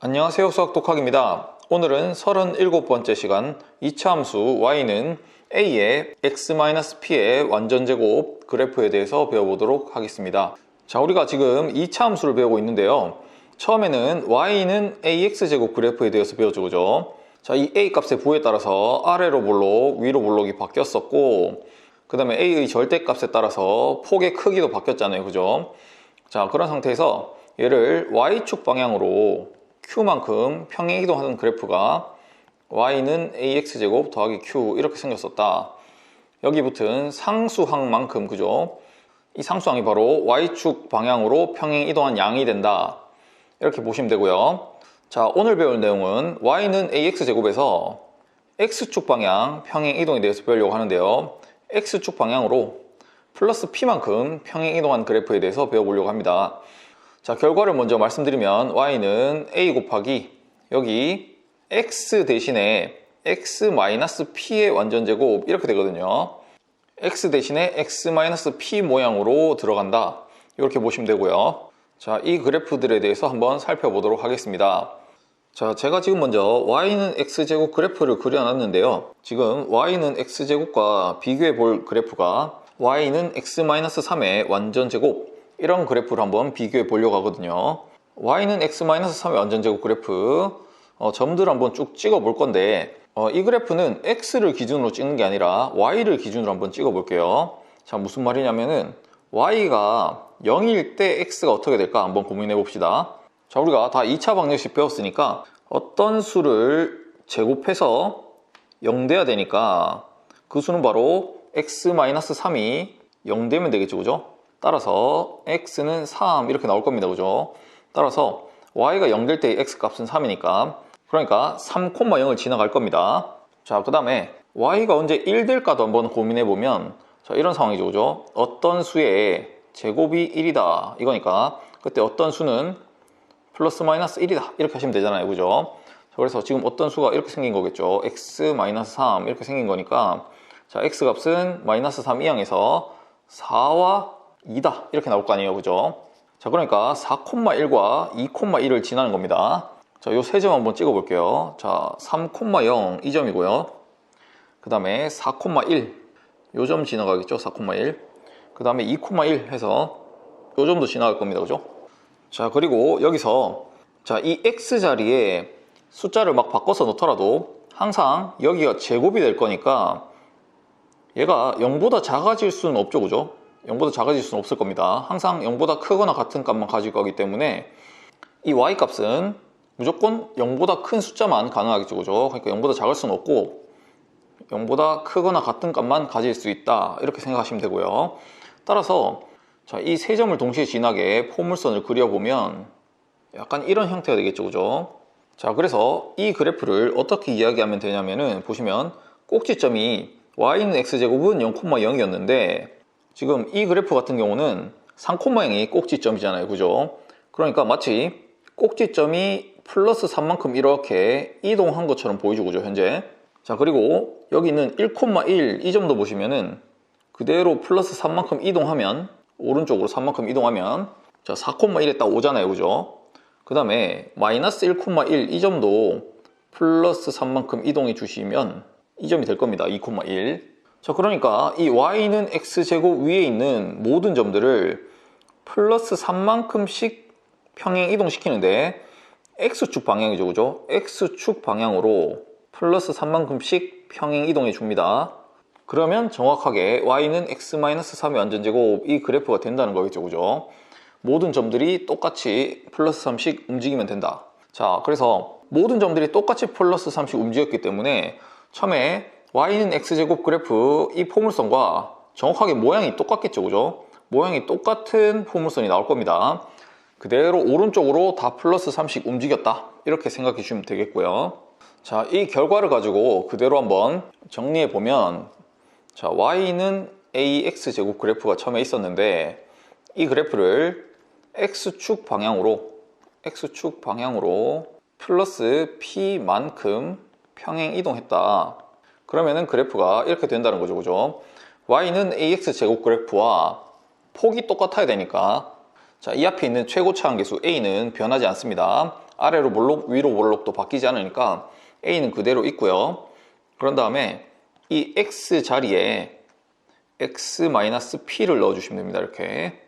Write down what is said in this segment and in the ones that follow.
안녕하세요 수학 독학입니다. 오늘은 37번째 시간 2차 함수 y는 a의 x-p의 완전제곱 그래프에 대해서 배워보도록 하겠습니다. 자 우리가 지금 2차 함수를 배우고 있는데요. 처음에는 y는 ax제곱 그래프에 대해서 그죠? 자이 a 값의 부에 따라서 아래로 볼록 위로 볼록이 바뀌었었고 그 다음에 a의 절대값에 따라서 폭의 크기도 바뀌었잖아요 그죠? 자 그런 상태에서 얘를 y축 방향으로 q만큼 평행 이동하는 그래프가 y는 ax제곱 더하기 q 이렇게 생겼었다. 여기 붙은 상수항만큼 그죠? 이 상수항이 바로 y축 방향으로 평행 이동한 양이 된다. 이렇게 보시면 되고요. 자 오늘 배울 내용은 y는 ax제곱에서 x축 방향 평행 이동에 대해서 배우려고 하는데요. X축 방향으로 플러스 p만큼 평행 이동한 그래프에 대해서 배워보려고 합니다 자 결과를 먼저 말씀드리면 y는 a 곱하기 여기 x 대신에 x-p의 완전제곱 이렇게 되거든요. x 대신에 x-p 모양으로 들어간다. 이렇게 보시면 되고요. 자 이 그래프들에 대해서 한번 살펴보도록 하겠습니다. 자 제가 지금 먼저 y는 x제곱 그래프를 그려놨는데요. 지금 y는 x제곱과 비교해 볼 그래프가 y는 x-3의 완전제곱 이런 그래프를 한번 비교해 보려고 하거든요. y는 x-3의 완전제곱 그래프. 어, 점들을 한번 쭉 찍어 볼 건데 어, 이 그래프는 x를 기준으로 찍는 게 아니라 y를 기준으로 한번 찍어 볼게요. 자 무슨 말이냐면은 y가 0일 때 x가 어떻게 될까 한번 고민해 봅시다. 자 우리가 다 2차 방정식 배웠으니까 어떤 수를 제곱해서 0 돼야 되니까 그 수는 바로 x-3이 0 되면 되겠죠 그죠 따라서 x는 3 이렇게 나올 겁니다. 그죠? 따라서 y가 0될때 x 값은 3이니까. 그러니까 3,0을 지나갈 겁니다. 자 그 다음에 y가 언제 1 될까도 한번 고민해 보면 자 이런 상황이죠. 그죠? 어떤 수의 제곱이 1이다. 이거니까 그때 어떤 수는 플러스 마이너스 1이다. 이렇게 하시면 되잖아요. 그죠? 그래서 지금 어떤 수가 이렇게 생긴 거겠죠? x 마이너스 3 이렇게 생긴 거니까 자 x 값은 마이너스 3 이항에서 4와 2다. 이렇게 나올 거 아니에요. 그죠? 자 그러니까 4,1과 2,1을 지나는 겁니다. 자 요 세 점 한번 찍어 볼게요. 자 3,0 이 점이고요. 그 다음에 4,1 요 점 지나가겠죠? 4,1그 다음에 2,1 해서 요 점도 지나갈 겁니다. 그죠? 자 그리고 여기서 자 이 x 자리에 숫자를 막 바꿔서 놓더라도 항상 여기가 제곱이 될 거니까 얘가 0보다 작아질 수는 없죠. 그죠 0보다 작아질 수는 없을 겁니다. 항상 0보다 크거나 같은 값만 가질 거기 때문에 이 y 값은 무조건 0보다 큰 숫자만 가능하겠죠 그죠? 그러니까 0보다 작을 수는 없고 0보다 크거나 같은 값만 가질 수 있다 이렇게 생각하시면 되고요. 따라서 이세 점을 동시에 지나게 포물선을 그려보면 약간 이런 형태가 되겠죠 그죠? 자 그래서 이 그래프를 어떻게 이야기하면 되냐면은 보시면 꼭지점이 y는 x제곱은 0,0이었는데 지금 이 그래프 같은 경우는 3,0이 꼭지점이잖아요. 그죠? 그러니까 마치 꼭지점이 플러스 3만큼 이렇게 이동한 것처럼 보이죠. 그죠? 현재? 자 그리고 여기 있는 1,1 이 점도 보시면은 그대로 플러스 3만큼 이동하면 오른쪽으로 3만큼 이동하면 자 4,1에 딱 오잖아요. 그죠? 그 다음에 마이너스 1,1 이 점도 플러스 3만큼 이동해 주시면 이 점이 될 겁니다. 2,1 자 그러니까 이 y는 x제곱 위에 있는 모든 점들을 플러스 3만큼씩 평행 이동시키는데 x축 방향이죠 그죠? x축 방향으로 플러스 3만큼씩 평행 이동해 줍니다. 그러면 정확하게 y는 x-3의 완전제곱 이 그래프가 된다는 거겠죠 그죠? 모든 점들이 똑같이 플러스 3씩 움직이면 된다. 자 그래서 모든 점들이 똑같이 플러스 3씩 움직였기 때문에 처음에 y는 x제곱 그래프 이 포물선과 정확하게 모양이 똑같겠죠 그죠? 모양이 똑같은 포물선이 나올 겁니다. 그대로 오른쪽으로 다 플러스 3씩 움직였다. 이렇게 생각해 주시면 되겠고요. 자 이 결과를 가지고 그대로 한번 정리해 보면 자 y는 ax제곱 그래프가 처음에 있었는데 이 그래프를 x축 방향으로 x축 방향으로 플러스 p만큼 평행 이동했다 그러면은 그래프가 이렇게 된다는 거죠 그죠 y는 ax 제곱 그래프와 폭이 똑같아야 되니까 자, 이 앞에 있는 최고차항계수 a는 변하지 않습니다 아래로 볼록 위로 볼록도 바뀌지 않으니까 A는 그대로 있고요. 그런 다음에 이 X 자리에 X-P를 넣어주시면 됩니다. 이렇게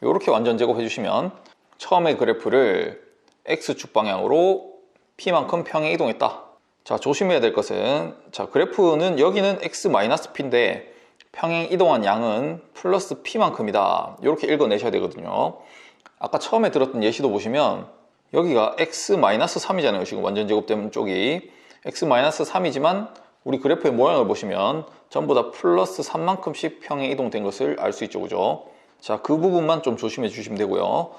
이렇게 완전 제곱해 주시면 처음에 그래프를 X축 방향으로 P만큼 평행 이동했다. 자 조심해야 될 것은 자 그래프는 여기는 X-P인데 평행 이동한 양은 플러스 P만큼이다. 이렇게 읽어내셔야 되거든요. 아까 처음에 들었던 예시도 보시면 여기가 X-3이잖아요. 지금 완전 제곱된 쪽이 X-3이지만 우리 그래프의 모양을 보시면 전부 다 플러스 3만큼씩 평행 이동된 것을 알 수 있죠. 그죠? 자, 그 부분만 좀 조심해 주시면 되고요.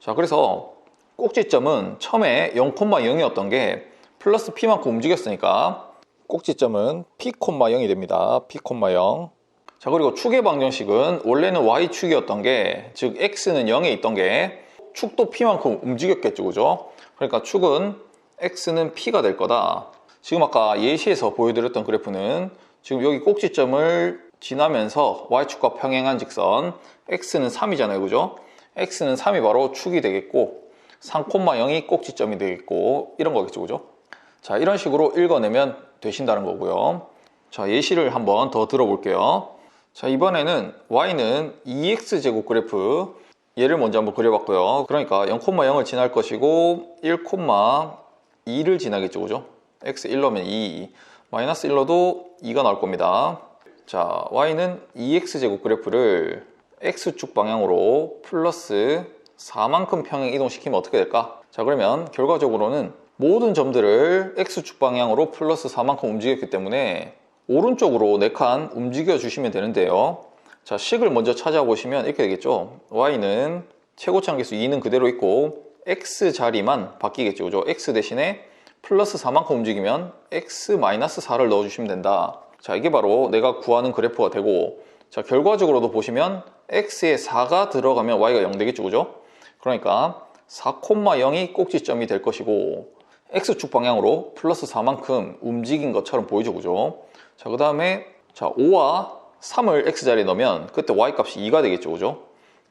자, 그래서 꼭지점은 처음에 0,0이었던 게 플러스 P만큼 움직였으니까 꼭지점은 P,0이 됩니다. P,0. 자, 그리고 축의 방정식은 원래는 Y축이었던 게, 즉 X는 0에 있던 게 축도 P만큼 움직였겠죠. 그죠? 그러니까 축은 X는 P가 될 거다. 지금 아까 예시에서 보여드렸던 그래프는 지금 여기 꼭지점을 지나면서 y축과 평행한 직선 x는 3이잖아요 그죠? x는 3이 바로 축이 되겠고 3,0이 꼭지점이 되겠고 이런 거겠죠 그죠? 자 이런 식으로 읽어내면 되신다는 거고요 자 예시를 한번 더 들어볼게요 자 이번에는 y는 2x제곱 그래프 얘를 먼저 한번 그려봤고요 그러니까 0,0을 지날 것이고 1,2를 지나겠죠 그죠? x 1로면 2, 마이너스 1로도 2가 나올 겁니다. 자, y는 2x제곱 그래프를 x축 방향으로 플러스 4만큼 평행 이동시키면 어떻게 될까? 자, 그러면 결과적으로는 모든 점들을 x축 방향으로 플러스 4만큼 움직였기 때문에 오른쪽으로 4칸 움직여 주시면 되는데요. 자, 식을 먼저 찾아보시면 이렇게 되겠죠. y는 최고차항 계수 2는 그대로 있고 x 자리만 바뀌겠죠. 그죠? x 대신에 플러스 4만큼 움직이면 x-4를 넣어주시면 된다. 자, 이게 바로 내가 구하는 그래프가 되고 자, 결과적으로도 보시면 x에 4가 들어가면 y가 0 되겠죠, 그죠? 그러니까 4,0이 꼭지점이 될 것이고 x축 방향으로 플러스 4만큼 움직인 것처럼 보이죠, 그죠? 자, 그 다음에 자 5와 3을 x자리에 넣으면 그때 y값이 2가 되겠죠, 그죠?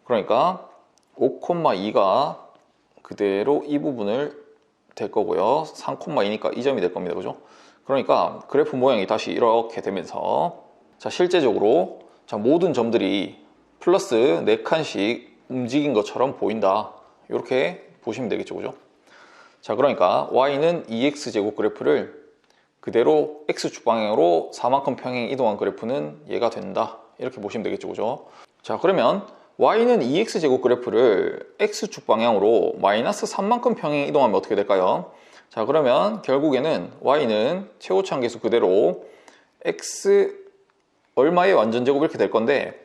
그러니까 5,2가 그대로 이 부분을 될 거고요. 3,2니까 이 점이 될 겁니다. 그죠? 그러니까 그래프 모양이 다시 이렇게 되면서 자 실제적으로 자 모든 점들이 플러스 4칸씩 움직인 것처럼 보인다. 이렇게 보시면 되겠죠. 그죠? 자 그러니까 y는 2x제곱 그래프를 그대로 x축 방향으로 4만큼 평행 이동한 그래프는 얘가 된다. 이렇게 보시면 되겠죠. 그죠? 자 그러면 y는 2x제곱 그래프를 x축 방향으로 마이너스 3만큼 평행 이동하면 어떻게 될까요? 자 그러면 결국에는 y는 최고차항계수 그대로 x 얼마의 완전 제곱 이렇게 될 건데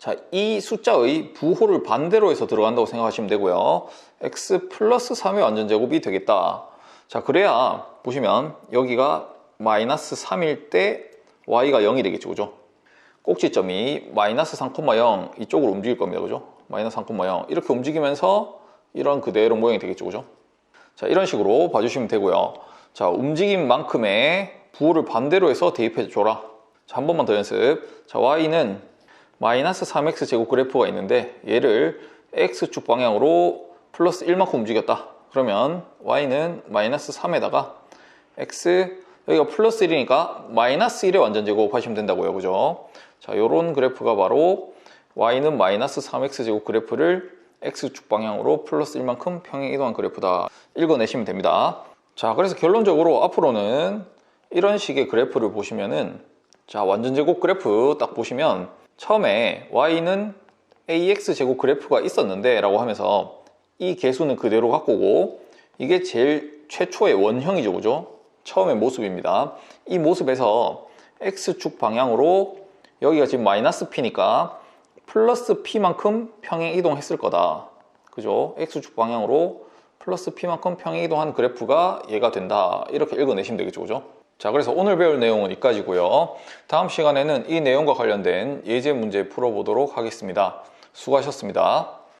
자, 이 숫자의 부호를 반대로 해서 들어간다고 생각하시면 되고요. x 플러스 3의 완전제곱이 되겠다. 자, 그래야 보시면 여기가 마이너스 3일 때 y가 0이 되겠죠. 그죠? 꼭지점이 마이너스 3,0 이쪽으로 움직일 겁니다. 그죠? 마이너스 3,0 이렇게 움직이면서 이런 그대로 모양이 되겠죠. 그죠? 자, 이런 식으로 봐주시면 되고요. 자, 움직임 만큼의 부호를 반대로 해서 대입해 줘라. 자, 한 번만 더 연습. 자, y는 마이너스 3x 제곱 그래프가 있는데 얘를 x축 방향으로 플러스 1만큼 움직였다. 그러면 y는 마이너스 3에다가 x 여기가 플러스 1이니까 마이너스 1의 완전 제곱하시면 된다고요. 그죠? 자, 요런 그래프가 바로 y는 마이너스 3x 제곱 그래프를 x축 방향으로 플러스 1만큼 평행 이동한 그래프다. 읽어내시면 됩니다. 자, 그래서 결론적으로 앞으로는 이런 식의 그래프를 보시면은 자, 완전 제곱 그래프 딱 보시면 처음에 y는 ax 제곱 그래프가 있었는데 라고 하면서 이 개수는 그대로 갖고 오고 이게 제일 최초의 원형이죠. 그죠? 처음의 모습입니다. 이 모습에서 x축 방향으로 여기가 지금 마이너스 p니까 플러스 p만큼 평행 이동했을 거다. 그죠? x축 방향으로 플러스 p만큼 평행 이동한 그래프가 얘가 된다. 이렇게 읽어내시면 되겠죠. 그죠? 자, 그래서 오늘 배울 내용은 여기까지고요. 다음 시간에는 이 내용과 관련된 예제 문제 풀어보도록 하겠습니다. 수고하셨습니다.